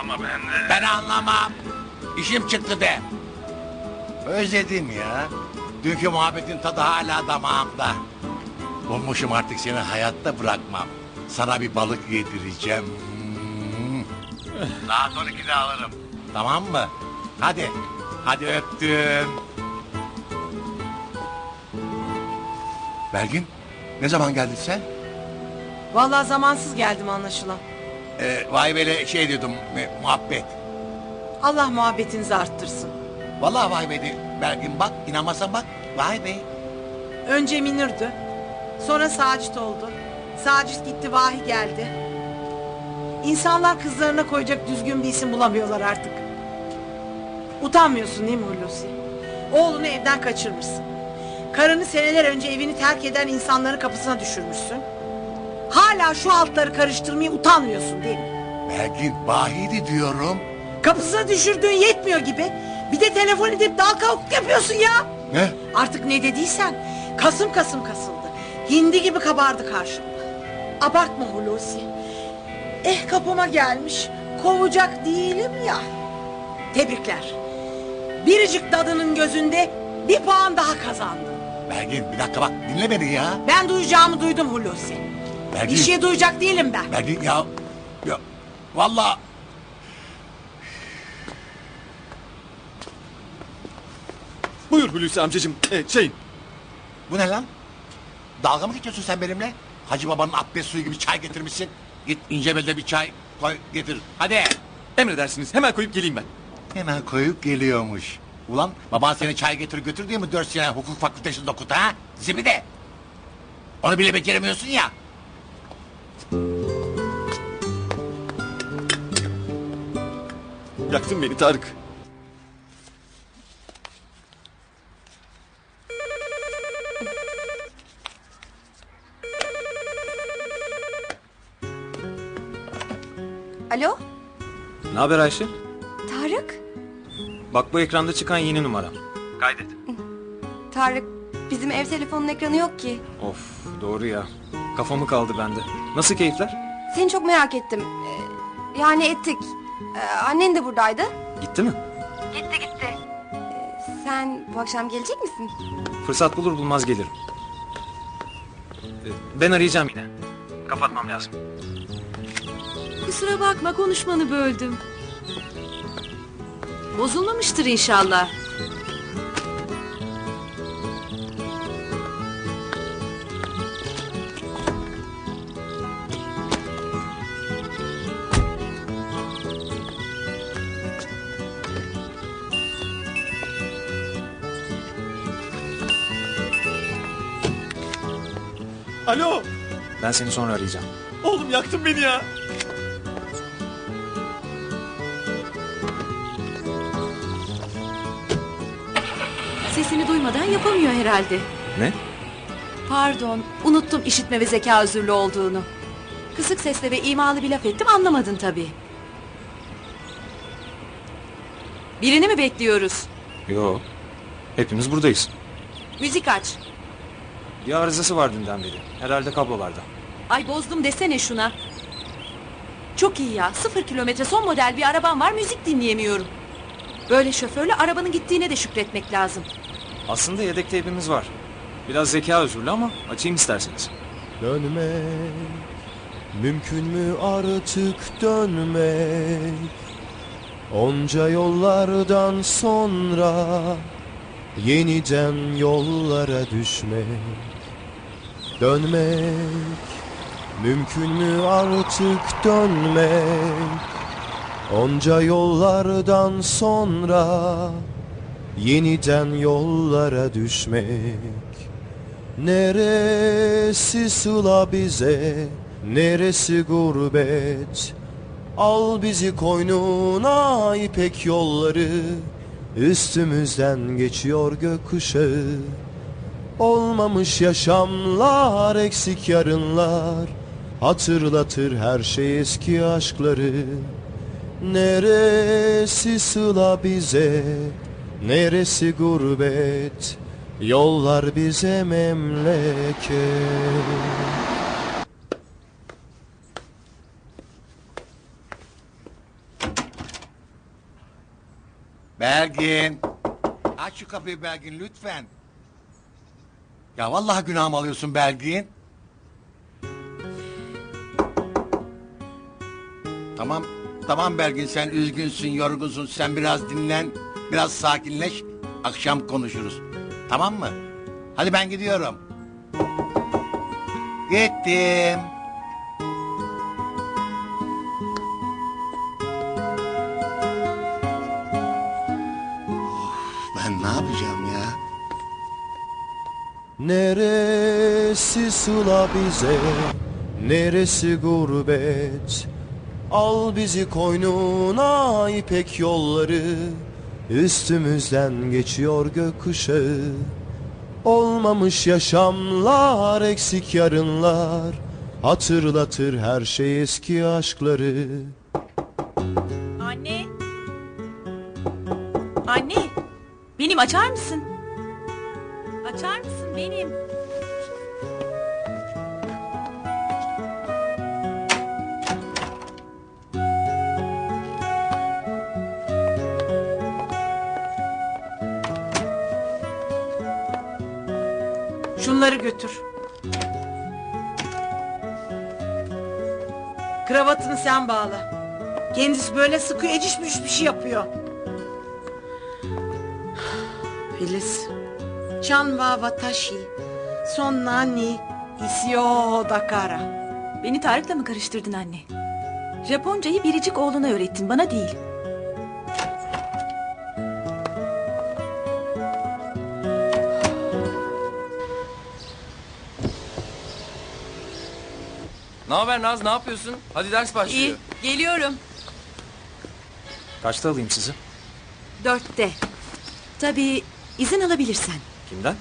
ama ben de. Ben anlamam. İşim çıktı de. Özledim ya. Dünkü muhabbetin tadı hala damağımda. Bulmuşum artık seni hayatta bırakmam. Sana bir balık yedireceğim. Hmm. Saat 12'de alırım. Tamam mı? Hadi. Hadi öptüm. Belgin, ne zaman geldin sen? Vallahi zamansız geldim anlaşılan. Ee, vay böyle şey diyordum, e, muhabbet. Allah muhabbetinizi arttırsın. Vallahi vay be de- Belgin bak, inanmazsan bak. Vay be. Önce Minir'dü. Sonra Sacit oldu. Sacit gitti Vahi geldi. İnsanlar kızlarına koyacak düzgün bir isim bulamıyorlar artık. Utanmıyorsun değil mi Hulusi? Oğlunu evden kaçırmışsın. Karını seneler önce evini terk eden insanların kapısına düşürmüşsün. Hala şu altları karıştırmaya utanmıyorsun değil mi? Belgin, vahiydi diyorum. Kapısına düşürdüğün yetmiyor gibi. Bir de telefon edip dal kalkıp yapıyorsun ya. Ne? Artık ne dediysen kasım kasım kasıldı. Hindi gibi kabardı karşımda. Abartma Hulusi. Eh kapıma gelmiş. Kovacak değilim ya. Tebrikler. Biricik dadının gözünde bir puan daha kazandın. Belgin, bir dakika bak, dinle beni ya. Ben duyacağımı duydum Hulusi. Belgin, Bir şey duyacak değilim ben. Belgin ya. Ya, vallahi Buyur Hulusi amcacığım. Ee, şey, bu ne lan? Dalga mı geçiyorsun sen benimle? Hacı babanın abdest suyu gibi çay getirmişsin. Git incebelde bir çay koy getir. Hadi. emredersiniz. Hemen koyup geleyim ben. Hemen koyup geliyormuş. Ulan baban seni çay getir götür diye mi dört sene hukuk fakültesinde okudu ha? Zibide. Onu bile beceremiyorsun ya. Yaktın beni Tarık. Alo, Ne haber Ayşe? Tarık? Bak bu ekranda çıkan yeni numaram. Kaydet. Tarık, bizim ev telefonunun ekranı yok ki. Of doğru ya. Kafamı kaldı bende. Nasıl keyifler? Seni çok merak ettim. Ee, yani ettik. Ee, annen de buradaydı. Gitti mi? Gitti gitti. sen bu akşam gelecek misin? Fırsat bulur bulmaz gelirim. Ee, Ben arayacağım yine. Kapatmam lazım. Kusura bakma konuşmanı böldüm. Bozulmamıştır inşallah. Alo, Ben seni sonra arayacağım. oğlum yaktın beni ya. Sesini duymadan yapamıyor herhalde. Ne? Pardon, unuttum işitme ve zeka özürlü olduğunu. Kısık sesle ve imalı bir laf ettim anlamadın tabii. Birini mi bekliyoruz? Yo. Hepimiz buradayız. Müzik aç. Bir arızası var dünden beri. Herhalde kablolarda. Ay bozdum desene şuna. Çok iyi ya. Sıfır kilometre son model bir arabam var müzik dinleyemiyorum. Böyle şoförle arabanın gittiğine de şükretmek lazım. Aslında yedek teybimiz var. Biraz zeka özürlü ama açayım isterseniz. Dönmek mümkün mü artık dönmek Onca yollardan sonra yeniden yollara düşmek Dönmek. Mümkün mü artık dönmek? Onca yollardan sonra yeniden yollara düşmek. Neresi sıla bize, neresi gurbet? Al bizi koynuna ipek yolları. Üstümüzden geçiyor gökkuşağı Olmamış yaşamlar, eksik yarınlar. Hatırlatır her şey eski aşkları. Neresi sıla bize, neresi gurbet? Yollar bize memleket. Belgin. Aç şu kapıyı Belgin lütfen. Ya vallahi günahımı alıyorsun Belgin. Tamam, tamam Belgin sen üzgünsün, yorgunsun. Sen biraz dinlen, biraz sakinleş. Akşam konuşuruz. Tamam mı? Hadi ben gidiyorum. Gittim. Neresi sıla bize, neresi gurbet Al bizi koynuna ipek yolları Üstümüzden geçiyor gökkuşağı Olmamış yaşamlar, eksik yarınlar Hatırlatır her şey eski aşkları Anne. Anne. Benim açar mısın? Açar mısın benim? Şunları götür. Kravatını sen bağla. Kendisi böyle sıkı ecişmiş bir şey yapıyor. Filiz. Chan wa watashi. Son nani isyo dakara. Beni Tarık'la mı karıştırdın anne? Japoncayı biricik oğluna öğrettin bana değil. Ne haber Naz ne yapıyorsun? Hadi ders başlıyor. İyi geliyorum. Kaçta alayım sizi? Dörtte. Tabii izin alabilirsen. 김단